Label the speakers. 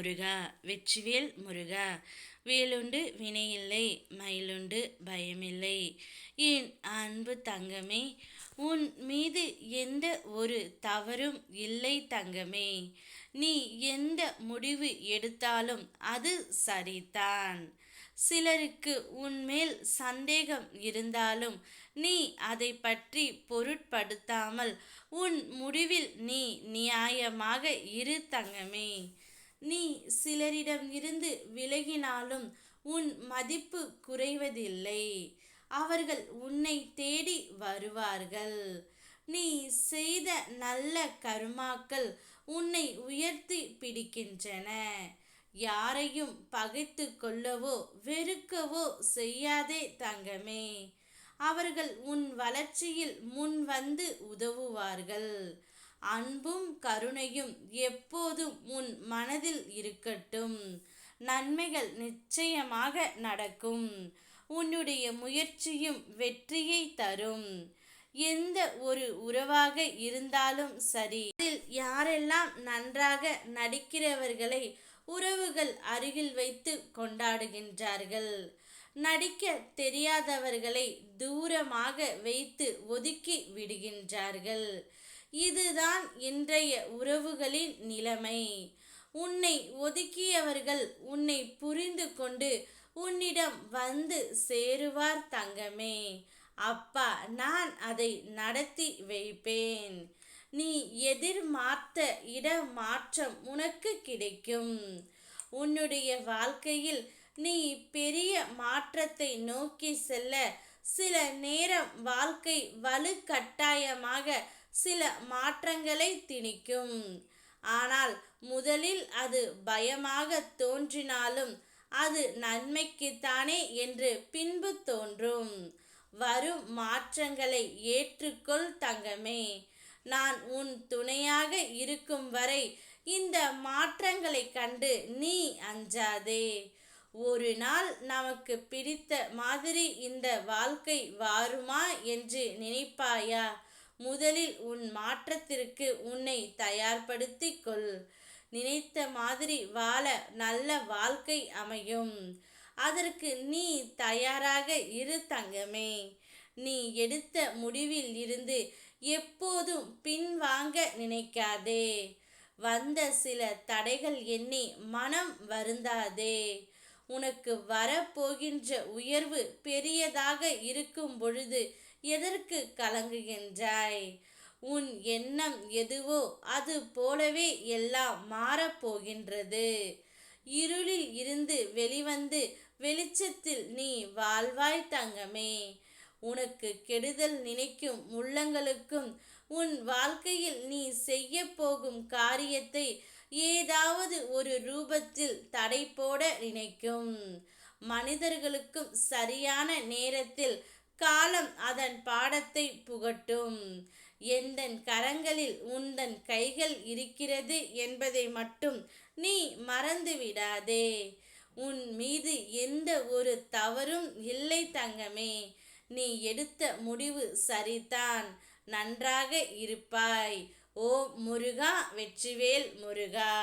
Speaker 1: முருகா வெற்றிவேல் முருகா. வேலுண்டு வினையில்லை மயிலுண்டு பயமில்லை. என் அன்பு தங்கமே உன் மீது எந்த ஒரு தவறும் இல்லை தங்கமே. நீ எந்த முடிவு எடுத்தாலும் அது சரிதான். சிலருக்கு உன்மேல் சந்தேகம் இருந்தாலும் நீ அதை பற்றி பொருட்படுத்தாமல் உன் முடிவில் நீ நியாயமாக இரு தங்கமே. நீ சிலரிடம் இருந்து விலகினாலும் உன் மதிப்பு குறைவதில்லை. அவர்கள் உன்னை தேடி வருவார்கள். நீ செய்த நல்ல கருமாக்கள் உன்னை உயர்த்தி பிடிக்கின்றன. யாரையும் பகைத்து கொள்ளவோ வெறுக்கவோ செய்யாதே தங்கமே. அவர்கள் உன் வளர்ச்சியில் முன் வந்து உதவுவார்கள். அன்பும் கருணையும் எப்போதும் உன் மனதில் இருக்கட்டும். நன்மைகள் நிச்சயமாக நடக்கும். உன்னுடைய முயற்சியும் வெற்றியை தரும். எந்த ஒரு உறவாக இருந்தாலும் சரி. அதில் யாரெல்லாம் நன்றாக நடிக்கிறவர்களை உறவுகள் அருகில் வைத்து கொண்டாடுகின்றார்கள்? நடிக்க தெரியாதவர்களை தூரமாக வைத்து ஒதுக்கி விடுகின்றார்கள். இதுதான் இன்றைய உறவுகளின் நிலைமை. உன்னை ஒதுக்கியவர்கள் உன்னை புரிந்து கொண்டு உன்னிடம் வந்து சேருவார் தங்கமே. அப்பா நான் அதை நடத்தி வைப்பேன். நீ எதிர்மார்த்த இடமாற்றம் உனக்கு கிடைக்கும். உன்னுடைய வாழ்க்கையில் நீ பெரிய மாற்றத்தை நோக்கி செல்ல சில நேரம் வாழ்க்கை வலுக்கட்டாயமாக சில மாற்றங்களை திணிக்கும். ஆனால் முதலில் அது பயமாக தோன்றினாலும் அது நன்மைக்குத்தானே என்று பின்பு தோன்றும். வரும் மாற்றங்களை ஏற்றுக்கொள் தங்கமே. நான் உன் துணையாக இருக்கும் வரை இந்த மாற்றங்களை கண்டு நீ அஞ்சாதே. ஒரு நாள் நமக்கு பிடித்த மாதிரி இந்த வாழ்க்கை வாருமா என்று நினைப்பாயா? முதலில் உன் மாற்றத்திற்கு உன்னை தயார்படுத்தி கொள் நினைத்த மாதிரி வாழ நல்ல வாழ்க்கை அமையும். அதற்கு நீ தயாராக இரு தங்கமே. நீ எடுத்த முடிவில் இருந்து எப்போதும் பின்வாங்க நினைக்காதே. வந்த சில தடைகள் எண்ணி மனம் வருந்தாதே. உனக்கு வரப்போகின்ற உயர்வு பெரியதாக இருக்கும் பொழுது எதற்கு கலங்குகின்றாய்? உன் எண்ணம் எதுவோ அது போலவே எல்லாம் மாறப்போகின்றது. இருளில் இருந்து வெளிவந்து வெளிச்சத்தில் நீ வாழ்வாய் தங்கமே. உனக்கு கெடுதல் நினைக்கும் உள்ளங்களுக்கும் உன் வாழ்க்கையில் நீ செய்ய போகும் காரியத்தை ஏதாவது ஒரு ரூபத்தில் தடை போட நினைக்கும். மனிதர்களுக்கும் சரியான நேரத்தில் காலம் அதன் பாடத்தை புகட்டும். எந்தன் கரங்களில் உந்தன் கைகள் இருக்கிறது என்பதை மட்டும் நீ மறந்து விடாதே உன் மீது எந்த ஒரு தவறும் இல்லை தங்கமே. நீ எடுத்த முடிவு சரிதான். நன்றாக இருப்பாய். ஓ முருகா வெற்றிவேல் முருகா.